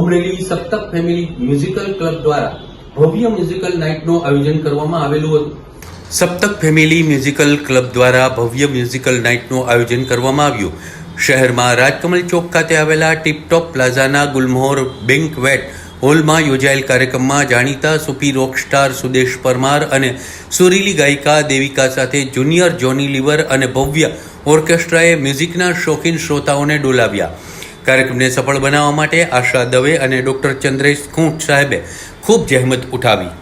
Amreli Saptak family musical club દ્વારા ભવ્ય musical નાઇટનું આયોજન કરવામાં આવેલું હતું. સપ્તક ફેમિલી મ્યુઝિકલ ક્લબ દ્વારા ભવ્ય મ્યુઝિકલ નાઇટનું આયોજન કરવામાં આવ્યું. શહેરમાં રાજકમલ ચોક ખાતે આવેલા ટીપટોપ પ્લાઝાના ગુલમોહર બેન્કવેટ હોલમાં યોજાયેલ કાર્યક્રમમાં જાણીતા સુફી રોક સ્ટાર સુદેશ પરમાર અને સુરીલી ગાયિકા દેવિકા સાથે જુનિયર જોની લીવર અને ભવ્ય ઓર્કેસ્ટ્રાએ મ્યુઝિકના શોખીન શ્રોતાઓને ડોલાવ્યા. કાર્યક્રમને સફળ બનાવવા માટે આશા દવે અને ડૉક્ટર ચંદ્રેશ ખૂંટ સાહેબે ખૂબ જહેમત ઉઠાવી.